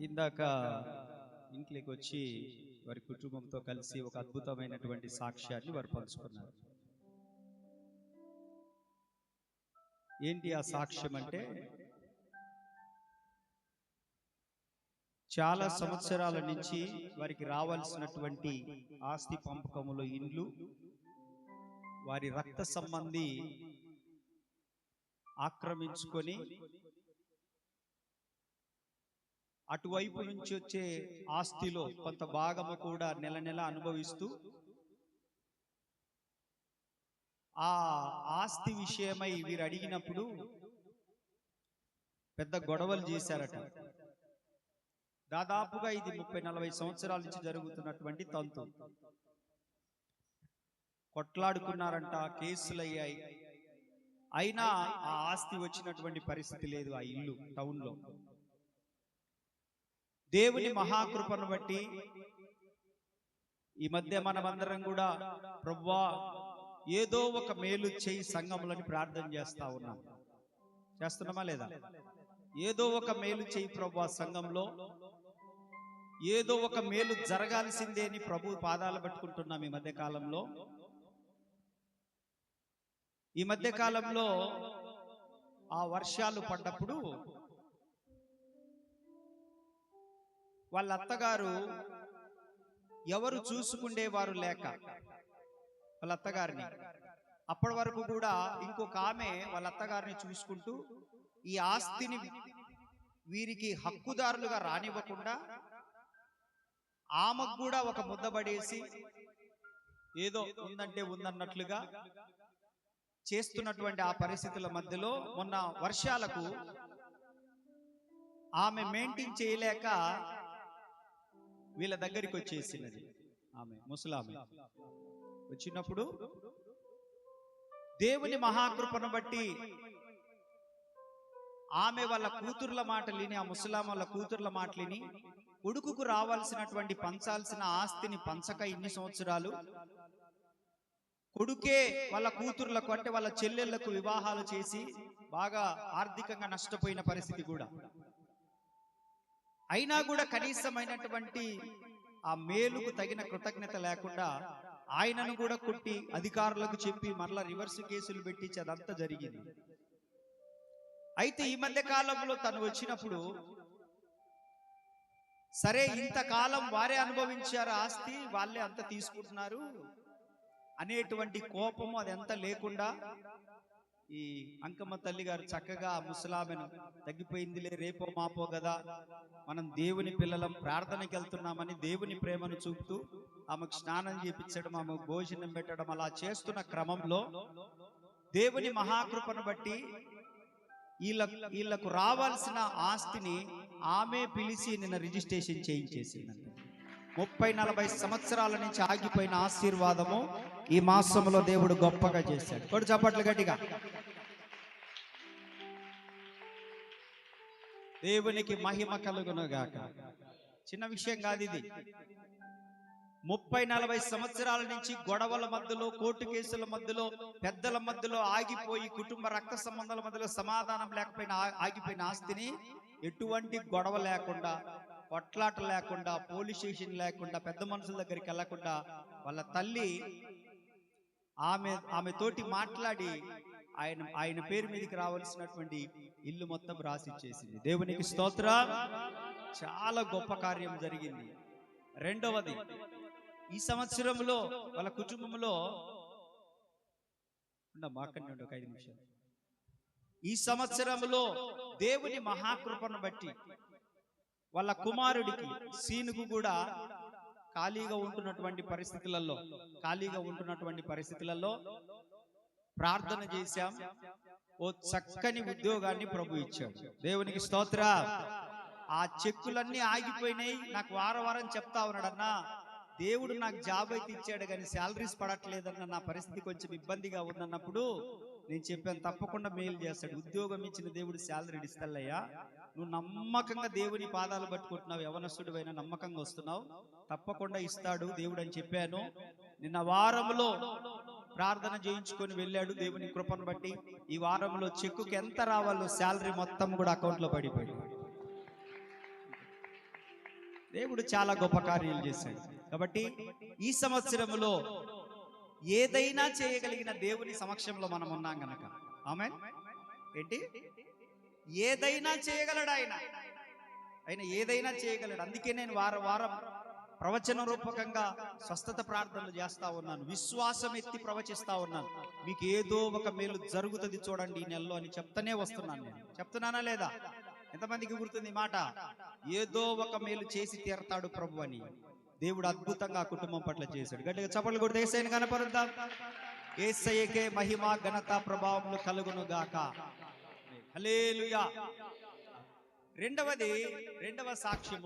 ఇందాక ఇంట్లోకి వచ్చి వారి కుటుంబంతో కలిసి ఒక అద్భుతమైనటువంటి సాక్ష్యాన్ని వారు పంచుకున్నారు. ఏంటి ఆ సాక్ష్యం అంటే చాలా సంవత్సరాల నుంచి వారికి రావాల్సినటువంటి ఆస్తి పంపకములో ఇండ్లు వారి రక్త సంబంధి ఆక్రమించుకొని అటువైపు నుంచి వచ్చే ఆస్తిలో కొంత భాగము కూడా నెల నెల అనుభవిస్తూ ఆ ఆస్తి విషయమై వీరు అడిగినప్పుడు పెద్ద గొడవలు చేశారట. దాదాపుగా ఇది ముప్పై నలభై సంవత్సరాల నుంచి జరుగుతున్నటువంటి తంతు. కొట్లాడుకున్నారంట కేసులు అయ్యాయి అయినా ఆ ఆస్తి వచ్చినటువంటి పరిస్థితి లేదు ఆ ఇల్లు టౌన్లో. దేవుని మహాకృపను బట్టి ఈ మధ్య మనమందరం కూడా ప్రవ్వా ఏదో ఒక మేలు చేయి సంఘములని ప్రార్థన చేస్తా ఉన్నాం. చేస్తున్నామా లేదా? ఏదో ఒక మేలు చేయి ప్రవ్వా సంఘంలో ఏదో ఒక మేలు జరగాల్సిందే అని ప్రభు పాదాలు పట్టుకుంటున్నాం ఈ మధ్య కాలంలో. ఈ మధ్య కాలంలో ఆ వర్షాలు పడ్డప్పుడు వాళ్ళ అత్తగారు ఎవరు చూసుకుండేవారు లేక వాళ్ళ అత్తగారిని అప్పటి వరకు కూడా ఇంకొక ఆమె వాళ్ళ అత్తగారిని చూసుకుంటూ ఈ ఆస్తిని వీరికి హక్కుదారులుగా రానివ్వకుండా ఆమెకు కూడా ఒక ముద్ద పడేసి ఏదో ఉందంటే ఉందన్నట్లుగా చేస్తున్నటువంటి ఆ పరిస్థితుల మధ్యలో మొన్న వర్షాలకు ఆమె మెయింటైన్ చేయలేక వీళ్ళ దగ్గరికి వచ్చేసినది. ఆమె ముసలామె. వచ్చినప్పుడు దేవుని మహాకృపను బట్టి ఆమె వాళ్ళ కూతుర్ల మాటలిని ఆ ముసలాం వాళ్ళ కూతుర్ల మాటలిని కొడుకుకు రావాల్సినటువంటి పంచాల్సిన ఆస్తిని పంచక ఇన్ని సంవత్సరాలు కొడుకే వాళ్ళ కూతుర్లకు అంటే వాళ్ళ చెల్లెళ్ళకు వివాహాలు చేసి బాగా ఆర్థికంగా నష్టపోయిన పరిస్థితి కూడా. అయినా కూడా కనీసమైనటువంటి ఆ మేలుకు తగిన కృతజ్ఞత లేకుండా ఆయనను కూడా కొట్టి అధికారులకు చెప్పి మరలా రివర్స్ కేసులు పెట్టించి అదంతా జరిగింది. అయితే ఈ మధ్య కాలంలో తను వచ్చినప్పుడు సరే ఇంతకాలం వారే అనుభవించారు ఆస్తి? వాళ్ళే అంత తీసుకుంటున్నారు అనేటువంటి కోపము అదంతా లేకుండా ఈ అంకమ్మ తల్లి గారు చక్కగా ముసలామెను తగ్గిపోయిందిలే రేపో మాపో కదా మనం దేవుని పిల్లలం ప్రార్థనకి వెళ్తున్నామని దేవుని ప్రేమను చూపుతూ ఆమెకు స్నానం చేపించడం ఆమెకు భోజనం పెట్టడం అలా చేస్తున్న క్రమంలో దేవుని మహాకృపను బట్టి వీళ్ళ వీళ్ళకు రావాల్సిన ఆస్తిని ఆమె పిలిచి నిన్న రిజిస్ట్రేషన్ చేయించేసిందండి ముప్పై నలభై సంవత్సరాల నుంచి ఆగిపోయిన ఆశీర్వాదము ఈ మాసంలో దేవుడు గొప్పగా చేశాడు. కొడు చప్పట్లు గట్టిగా. దేవునికి మహిమ కలుగునుగాక చిన్న విషయం కాదు ఇది. ముప్పై నలభై సంవత్సరాల నుంచి గొడవల మధ్యలో కోర్టు కేసుల మధ్యలో పెద్దల మధ్యలో ఆగిపోయి కుటుంబ రక్త సంబంధాల మధ్యలో సమాధానం లేకపోయిన ఆగిపోయిన ఆస్తిని ఎటువంటి గొడవ లేకుండా కొట్లాట లేకుండా పోలీస్ స్టేషన్ లేకుండా పెద్ద మనుషుల దగ్గరికి వెళ్ళకుండా వాళ్ళ తల్లి ఆమె ఆమె తోటి మాట్లాడి ఆయన ఆయన పేరు మీదకి రావాల్సినటువంటి ఇల్లు మొత్తం రాసిచ్చేసింది. దేవునికి స్తోత్ర. చాలా గొప్ప కార్యం జరిగింది. రెండవది ఈ సంవత్సరంలో వాళ్ళ కుటుంబంలో ఉండమ్మా, ఒక ఐదు నిమిషాలు. ఈ సంవత్సరంలో దేవుని మహాకృపను బట్టి వాళ్ళ కుమారుడికి సీనుకు కూడా ఖాళీగా ఉంటున్నటువంటి పరిస్థితులలో ఖాళీగా ఉంటున్నటువంటి పరిస్థితులలో ప్రార్థన చేశాం. ఓ చక్కని ఉద్యోగాన్ని ప్రభు ఇచ్చాడు. దేవునికి స్తోత్ర. ఆ చెక్కులన్నీ ఆగిపోయినాయి. నాకు వారం వారం చెప్తా ఉన్నాడన్నా దేవుడు నాకు జాబ్ అయితే ఇచ్చాడు కానీ శాలరీస్ పడట్లేదన్న నా పరిస్థితి కొంచెం ఇబ్బందిగా ఉందన్నప్పుడు నేను చెప్పాను తప్పకుండా మేలు చేస్తాడు. ఉద్యోగం ఇచ్చిన దేవుడు శాలరీ ఇస్తాలయ్యా నువ్వు నమ్మకంగా దేవుని పాదాలు పట్టుకుంటున్నావు. యవనస్తుడు అయినా నమ్మకంగా వస్తున్నావు. తప్పకుండా ఇస్తాడు దేవుడు అని చెప్పాను. నిన్న వారంలో ప్రార్థన చేయించుకొని వెళ్ళాడు దేవుని కృపను బట్టి. ఈ వారంలో చెక్కుకి ఎంత రావాలో శాలరీ మొత్తం కూడా అకౌంట్లో పడిపోయింది. దేవుడు చాలా గొప్ప కార్యాలు చేశాడు. కాబట్టి ఈ సంవత్సరంలో ఏదైనా చేయగలిగిన దేవుని సమక్షంలో మనం ఉన్నాం గనక. ఆమె ఏంటి? ఏదైనా చేయగలడు ఆయన. ఆయన ఏదైనా చేయగలడు. అందుకే నేను వారం వారం ప్రవచన రూపకంగా స్వస్థత ప్రార్థనలు చేస్తా ఉన్నాను. విశ్వాసం ఎత్తి ప్రవచిస్తా ఉన్నాను. మీకు ఏదో ఒక మేలు జరుగుతుంది చూడండి ఈ నెలలో అని చెప్తానే వస్తున్నాను నేను. చెప్తున్నానా లేదా? ఎంతమందికి గుర్తుంది మాట? ఏదో ఒక మేలు చేసి తీరతాడు ప్రభు అని. దేవుడు అద్భుతంగా కుటుంబం పట్ల చేశాడు. గట్టిగా చప్పట్లు కూడా ఏసైని కనపరుద్దాం. ఏసయ్యకే మహిమ ఘనత ప్రభావములు కలుగును గాక హలేలుయా రెండవది రెండవ సాక్ష్యము